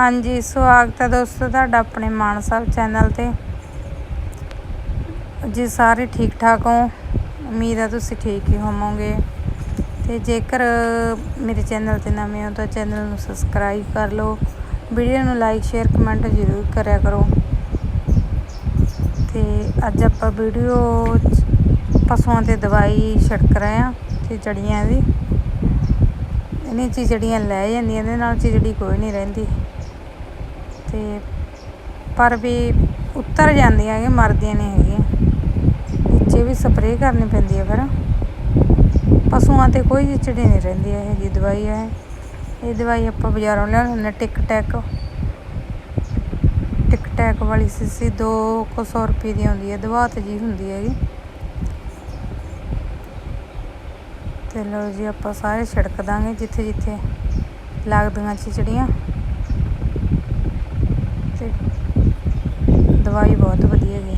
ਹਾਂਜੀ, ਸਵਾਗਤ ਹੈ ਦੋਸਤੋ ਤੁਹਾਡਾ ਆਪਣੇ ਮਾਨ ਸਾਹਿਬ ਚੈਨਲ ਤੇ। ਜੀ ਸਾਰੇ ਠੀਕ ਠਾਕ ਹੋ? ਉਮੀਦ ਹੈ ਤੁਸੀਂ ਠੀਕ ਹੀ ਹੋਵੋਗੇ। ਤੇ ਜੇਕਰ ਮੇਰੇ ਚੈਨਲ ਤੇ ਨਵੇਂ ਹੋ ਤਾਂ ਚੈਨਲ ਨੂੰ ਸਬਸਕ੍ਰਾਈਬ ਕਰ ਲਓ। ਵੀਡੀਓ ਨੂੰ ਲਾਈਕ, ਸ਼ੇਅਰ, ਕਮੈਂਟ ਜ਼ਰੂਰ ਕਰਿਆ ਕਰੋ। ਤੇ ਅੱਜ ਆਪਾਂ ਵੀਡੀਓ ਪਸ਼ੂਆਂ ਤੇ ਦਵਾਈ ਛਿੜਕ ਰਹੇ ਹਾਂ ਚਿਚੜੀਆਂ ਦੀ। ਇਹਨੇ ਚਿਚੜੀਆਂ ਲੈ ਜਾਂਦੀਆਂ ਇਹਦੇ ਨਾਲ ਚਿਚੜੀ ਕੋਈ ਨਹੀਂ ਰਹਿੰਦੀ। ਤੇ ਪਰ ਵੀ ਉੱਤਰ ਜਾਂਦੀਆਂ ਹੈਗੀਆਂ, ਮਰਦੀਆਂ ਨਹੀਂ ਹੈਗੀਆਂ। ਵਿੱਚੇ ਵੀ ਸਪਰੇਅ ਕਰਨੀ ਪੈਂਦੀ ਹੈ ਫਿਰ। ਪਸ਼ੂਆਂ ਤੇ ਕੋਈ ਚਿਚੜੀ ਨਹੀਂ ਰਹਿੰਦੀ, ਇਹ ਜੀ ਦਵਾਈ ਹੈ। ਇਹ ਦਵਾਈ ਆਪਾਂ ਬਾਜ਼ਾਰੋਂ ਲਿਆਉਂਦੇ ਹੁੰਦੇ ਟਿਕ ਟੈਕ ਟਿਕ ਟੈਕ ਵਾਲੀ ਸੀਸੀ 200 ਰੁਪਏ ਦੀ ਆਉਂਦੀ ਹੈ ਦਵਾਤ ਜੀ ਹੁੰਦੀ ਹੈਗੀ। ਤੇ ਲਓ ਜੀ, ਆਪਾਂ ਸਾਰੇ ਛਿੜਕ ਦਾਂਗੇ ਜਿੱਥੇ ਜਿੱਥੇ ਲੱਗਦੀਆਂ ਚਿਚੜੀਆਂ ਤੇ ਦਵਾਈ ਬਹੁਤ ਵਧੀਆ ਗਈ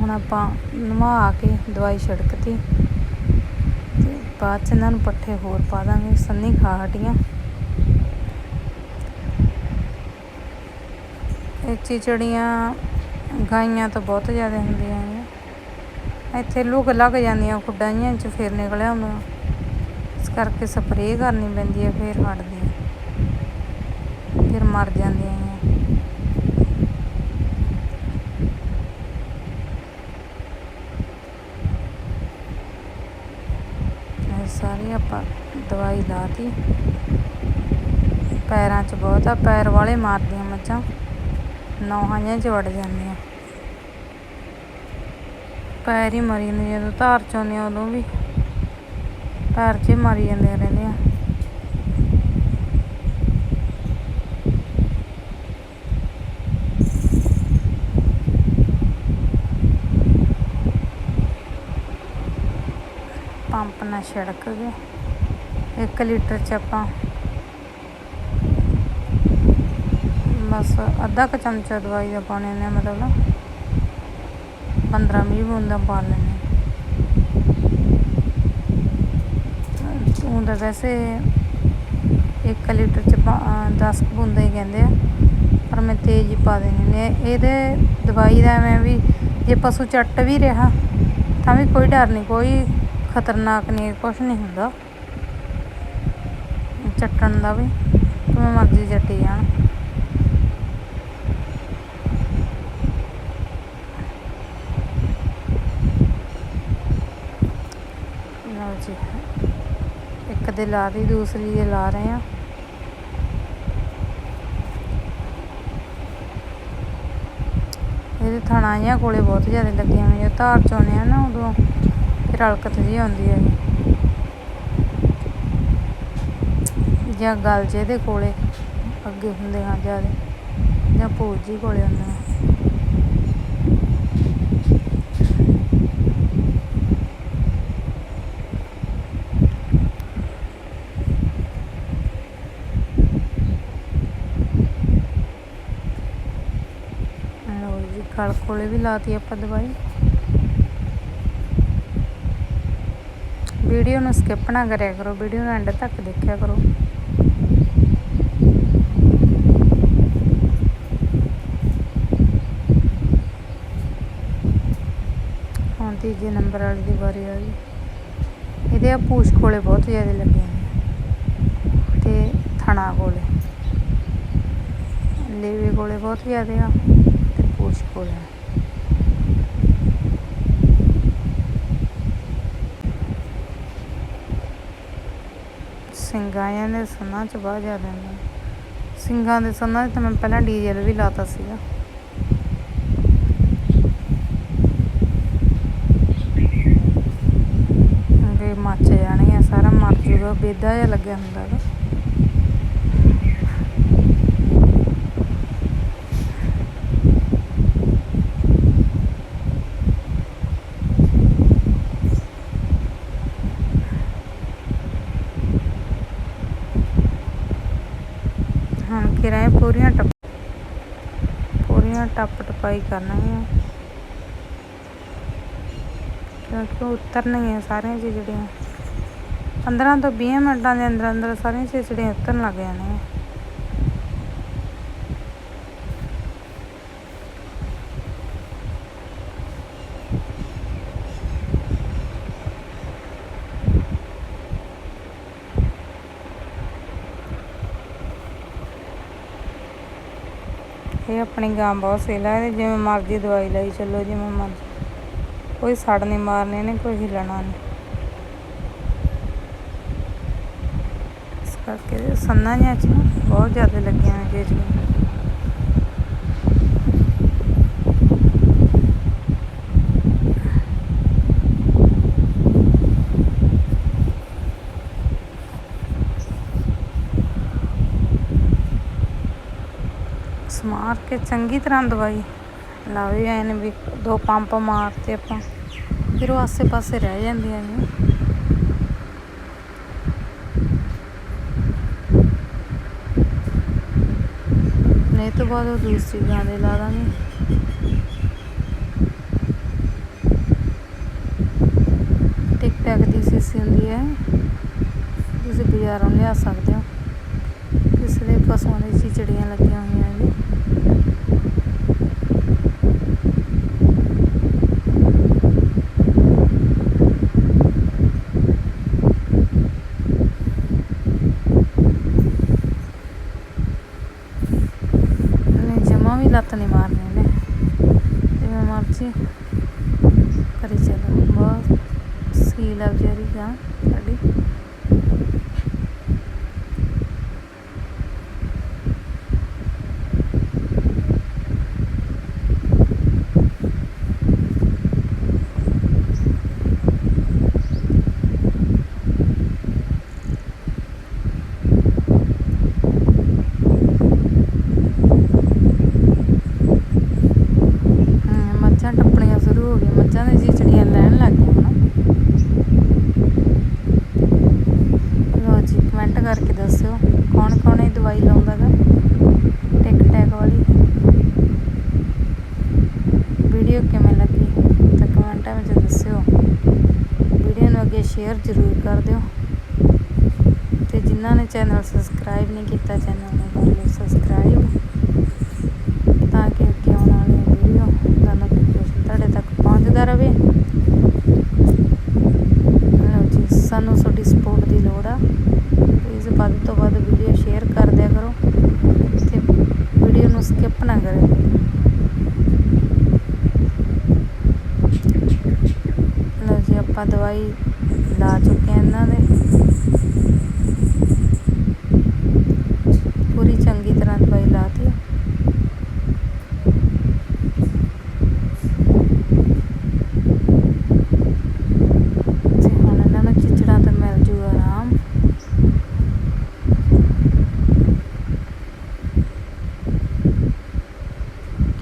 ਹੁਣ ਆਪਾਂ ਨਵਾ ਕੇ ਦਵਾਈ ਛਿੜਕਤੀ ਤੇ ਬਾਅਦ ਚ ਇਹਨਾਂ ਨੂੰ ਪੱਠੇ ਹੋਰ ਪਾ ਦਾਂਗੇ, ਸੰਨੀ ਖਾ ਹਟੀਆਂ। ਇਹ ਚਿਚੜੀਆਂ ਗਾਈਆਂ ਤਾਂ ਬਹੁਤ ਜ਼ਿਆਦਾ ਹੁੰਦੀਆਂ ਨੇ। ਇੱਥੇ ਲੁਕ ਲੱਗ ਜਾਂਦੀਆਂ ਖੁੱਡਾਂ ਜਿਹੀਆਂ ਚ ਫਿਰ ਨਿਕਲਿਆ ਹੁੰਦਾ ਇਸ ਕਰਕੇ ਸਪਰੇਅ ਕਰਨੀ ਪੈਂਦੀ ਹੈ, ਫਿਰ ਹਟ ਮਰ ਜਾਂਦੀਆਂ ਆ। ਸਾਰੀ ਆਪਾਂ ਦਵਾਈ ਲਾਤੀ। ਪੈਰਾਂ 'ਚ ਬਹੁਤ ਆ, ਪੈਰ ਵਾਲੇ ਮਾਰਦੀਆਂ ਮੱਝਾਂ। ਨੌਹਾਂ 'ਚ ਵੜ ਜਾਂਦੀਆਂ ਪੈਰ ਹੀ ਮਰੀ ਜਾਂਦੇ ਜਦੋਂ ਧਾਰ ਚ ਆਉਂਦੀਆਂ ਉਦੋਂ ਵੀ। ਪੈਰ 'ਚ ਹੀ ਮਰੀ ਜਾਂਦੀਆਂ ਰਹਿੰਦੀਆਂ ਪੰਪ ਨਾਲ ਛਿੜਕ ਗਏ। 1 ਲੀਟਰ ਚ ਆਪਾਂ ਬਸ ਅੱਧਾ ਕ ਚਮਚਾ ਦਵਾਈ ਦਾ ਪਾਣੀ ਨੇ, ਮਤਲਬ 15 20 ਬੂੰਦਾਂ ਪਾ ਲੈਣੇ ਉਹ ਵੈਸੇ 1 ਲੀਟਰ ਚ 10 ਬੂੰਦਾਂ ਹੀ ਕਹਿੰਦੇ ਆ, ਪਰ ਮੈਂ ਤੇਜ਼ ਹੀ ਪਾ ਦੇਣੀ ਨੇ ਇਹਦੇ ਦਵਾਈ ਦਾ ਐਵੇਂ ਵੀ ਜੇ ਪਸ਼ੂ ਚੱਟ ਵੀ ਰਿਹਾ, ਤਾਂ ਵੀ ਕੋਈ ਡਰ ਨਹੀਂ, ਕੋਈ ਖਤਰਨਾਕ ਨਹੀਂ ਕੁਛ ਨਹੀਂ ਹੁੰਦਾ। ਚੱਟਣ ਦਾ ਵੀ ਕਿਵੇਂ ਮਰਜ਼ੀ ਚੱਟੀ ਜਾਣ। ਲਓ ਜੀ, ਇੱਕ ਦੇ ਲਾ ਰਹੀ ਦੂਸਰੀ ਦੇ ਲਾ ਰਹੇ ਆ ਇਹਦੇ ਥਣਾ ਜਿਹਾ ਕੋਲੇ ਬਹੁਤ ਜ਼ਿਆਦਾ ਲੱਗੀਆਂ ਹੋਈਆਂ ਧਾਰ ਚੋਣੇ ਆ ਨਾ ਉਦੋਂ। ਫਿਰ ਹਲਕਤ ਜੀ ਆਉਂਦੀ ਹੈ। ਜਾਂ ਗਲ ਜੇ ਦੇ ਕੋਲੇ ਅੱਗੇ ਹੁੰਦੇ ਹਾਂ ਜ਼ਿਆਦਾ, ਜਾਂ ਪੂਜ ਜੀ ਕੋਲੇ ਹੁੰਦੇ ਆ ਜੀ ਗਲ ਕੋਲੇ ਵੀ ਲਾਤੀ ਆਪਾਂ ਦਵਾਈ। ਵੀਡੀਓ ਨੂੰ ਸਕਿਪ ਨਾ ਕਰਿਆ ਕਰੋ, ਵੀਡੀਓ ਨੂੰ ਐਂਡ ਤੱਕ ਦੇਖਿਆ ਕਰੋ। ਹੁਣ ਤੀਜੇ ਨੰਬਰ ਵਾਲੀ ਦੀ ਵਾਰੀ ਆ ਗਈ। ਇਹਦੇ ਆ ਪੂਛ ਕੋਲੇ ਬਹੁਤ ਜ਼ਿਆਦਾ ਲੱਗੇ ਨੇ ਤੇ ਥਣਾ ਕੋਲੇ। ਲੇਵੇ ਕੋਲੇ ਬਹੁਤ ਜ਼ਿਆਦਾ ਆ ਤੇ ਪੂਛ ਕੋਲੇ। ਸਿੰਘਾਂ ਦੇ ਸੰਨਾਂ ਚ ਬਹੁਤ ਜ਼ਿਆਦਾ ਨੇ ਸਿੰਘਾਂ ਦੇ ਸੰਨਾਂ 'ਚ ਤਾਂ ਮੈਂ ਪਹਿਲਾਂ ਡੀਜ਼ਲ ਵੀ ਲਾਤਾ ਸੀਗਾ। ਵੀ ਮੱਚ ਜਾਣੀ ਆ, ਸਾਰਾ ਮਰ ਜੂਗਾ, ਬੇਦਾ ਜਿਹਾ ਲੱਗਿਆ ਹੁੰਦਾ ਵਾ ਹੁਣ ਕਿਰਾਏ ਪੂਰੀਆਂ ਟੱਪ ਪੂਰੀਆਂ ਟੱਪ ਟਪਾਈ ਕਰਨੀਆਂ ਕਿਉਂਕਿ ਉਹ ਉਤਰਨਗੀਆਂ ਸਾਰੀਆਂ 'ਚ ਜਿਹੜੀਆਂ। 15 ਤੋਂ 20 ਮਿੰਟਾਂ ਦੇ ਅੰਦਰ ਅੰਦਰ ਸਾਰੀਆਂ ਚਿਚੜੀਆਂ ਉਤਰਨ ਲੱਗ ਜਾਣੀਆਂ ਇਹ ਆਪਣੀ ਗਾਂ ਬਹੁਤ ਸੇਲ ਹੈ ਜਿਵੇਂ ਮਰਜ਼ੀ ਦਵਾਈ ਲਈ ਚੱਲੋ, ਜਿਵੇਂ ਮਰਜ਼ੀ। ਕੋਈ ਸੜ ਨਹੀਂ ਮਾਰਨੀ ਨੇ ਕੋਈ ਹਿਲਣਾ ਨਹੀਂ। ਇਸ ਕਰਕੇ ਇਹਦੇ ਸੰਨਾਂ ਜਿਹਾ ਚ ਬਹੁਤ ਜ਼ਿਆਦਾ ਲੱਗੀਆਂ ਨੇ ਜਿਹੜੀਆਂ ਮਾਰ ਕੇ ਚੰਗੀ ਤਰ੍ਹਾਂ ਦਵਾਈ। ਲਾਵੇ ਐਨ ਵੀ ਦੋ ਪੰਪ ਮਾਰਤੇ ਆਪਾਂ ਫਿਰ ਉਹ ਆਸੇ ਪਾਸੇ ਰਹਿ ਜਾਂਦੀਆਂ ਨੇ। ਨਹੀਂ ਤੋਂ ਬਾਅਦ ਉਹ ਦੂਸਰੀ ਗਾਂ ਦੇ ਲਾ ਦਾਂਗੇ। ਟਿਕ ਟੈਕ ਦੀ ਸੀਸੀ ਹੁੰਦੀ ਹੈ। ਤੁਸੀਂ ਬਾਜ਼ਾਰੋਂ ਲਿਆ ਸਕਦੇ ਹੋ। ਕਿਸੇ ਦੇ ਪਸ਼ੂਆਂ ਦੇ ਚਿਚੜੀਆਂ ਲੱਗੀਆਂ ਹੋਈਆਂ ਨੇ। yaptığını ਸ਼ੇਅਰ ਜ਼ਰੂਰ ਕਰ ਦਿਓ। ਤੇ ਜਿਨ੍ਹਾਂ ਨੇ ਚੈਨਲ ਸਬਸਕ੍ਰਾਈਬ ਨਹੀਂ ਕੀਤਾ ਚੈਨਲ ਨੂੰ ਕਰ ਲਓ ਸਬਸਕ੍ਰਾਈਬ ਤਾਂ ਕਿ ਅੱਗੇ ਆਉਣ ਵਾਲੀਆਂ ਵੀਡੀਓ ਦਾ ਨੋਟੀਫਿਕੇਸ਼ਨ ਤੁਹਾਡੇ ਤੱਕ ਪਹੁੰਚਦਾ ਰਹੇ। ਲਓ ਜੀ, ਸਾਨੂੰ ਤੁਹਾਡੀ ਸਪੋਰਟ ਦੀ ਲੋੜ ਆ। ਪਲੀਜ਼ ਵੱਧ ਤੋਂ ਵੱਧ ਵੀਡੀਓ ਸ਼ੇਅਰ ਕਰ ਦਿਆ ਕਰੋ। ਤੇ ਵੀਡੀਓ ਨੂੰ ਸਕਿਪ ਨਾ ਕਰਿਓ। ਲਓ ਜੀ, ਆਪਾਂ ਦਵਾਈ ਲਾ ਚੁੱਕੇ ਇਹਨਾਂ ਦੇ। ਪੂਰੀ ਚੰਗੀ ਤਰ੍ਹਾਂ ਦਵਾਈ ਲਾਤੀ ਹੁਣ ਇਹਨਾਂ ਨੂੰ ਚਿਚੜਾਂ ਮਿਲ ਜੂ ਆਰਾਮ।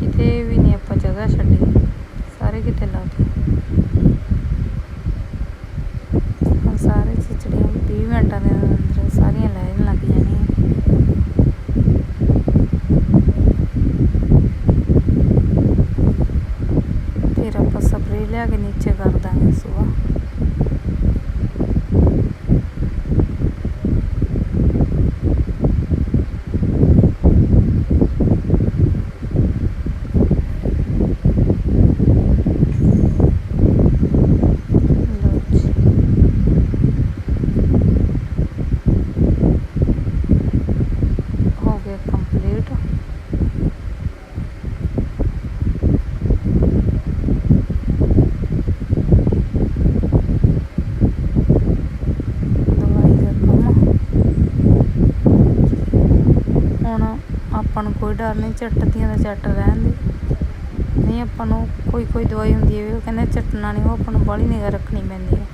ਕਿਤੇ ਵੀ ਨਹੀਂ ਆਪਾਂ ਜਗ੍ਹਾ ਛੱਡੀ। ਸਾਰੇ ਕਿਤੇ ਲਾ ਹੁਣ ਸਾਰੇ ਚਿਚੜੀਆਂ 20 ਮਿੰਟਾਂ ਦੇ ਅੰਦਰ ਸਾਰੀਆਂ ਲੈਣ ਲੱਗ ਜਾਣੀਆਂ ਫਿਰ ਆਪਾਂ ਸਪਰੇਅ ਲਿਆ ਕੇ ਨੀਚੇ ਕਰ ਦਾਂਗੇ ਸੁਆ ਲਓ ਜੀ ਹੋ ਗਿਆ ਕੰਪਲੀਟ ਦਵਾਈ ਦਾ ਕੰਮ ਹੁਣ ਆਪਾਂ ਨੂੰ ਕੋਈ ਡਰ ਨਹੀਂ, ਚੱਟਦੀਆਂ ਦਾ ਚੱਟ ਰਹਿਣ ਦੇ ਨਹੀਂ, ਆਪਾਂ ਨੂੰ ਕੋਈ ਕੋਈ ਦਵਾਈ ਹੁੰਦੀ ਹੈ ਉਹ ਕਹਿੰਦੇ ਚੱਟਣਾ ਨਹੀਂ, ਉਹ ਆਪਾਂ ਨੂੰ ਬਾਹਲੀ ਨਿਗਾ ਰੱਖਣੀ ਪੈਂਦੀ ਹੈ।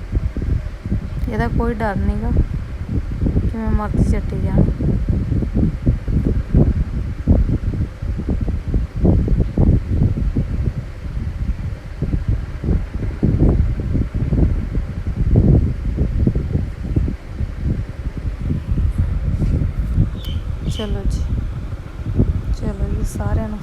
ਇਹਦਾ ਕੋਈ ਡਰ ਨਹੀਂਗਾ ਕਿਵੇਂ ਮਰਜ਼ੀ ਚੱਟੀ ਜਾਣ ਚਲੋ ਜੀ। ਸਾਰਿਆਂ ਨੂੰ ਸਤਿ ਸ਼੍ਰੀ ਅਕਾਲ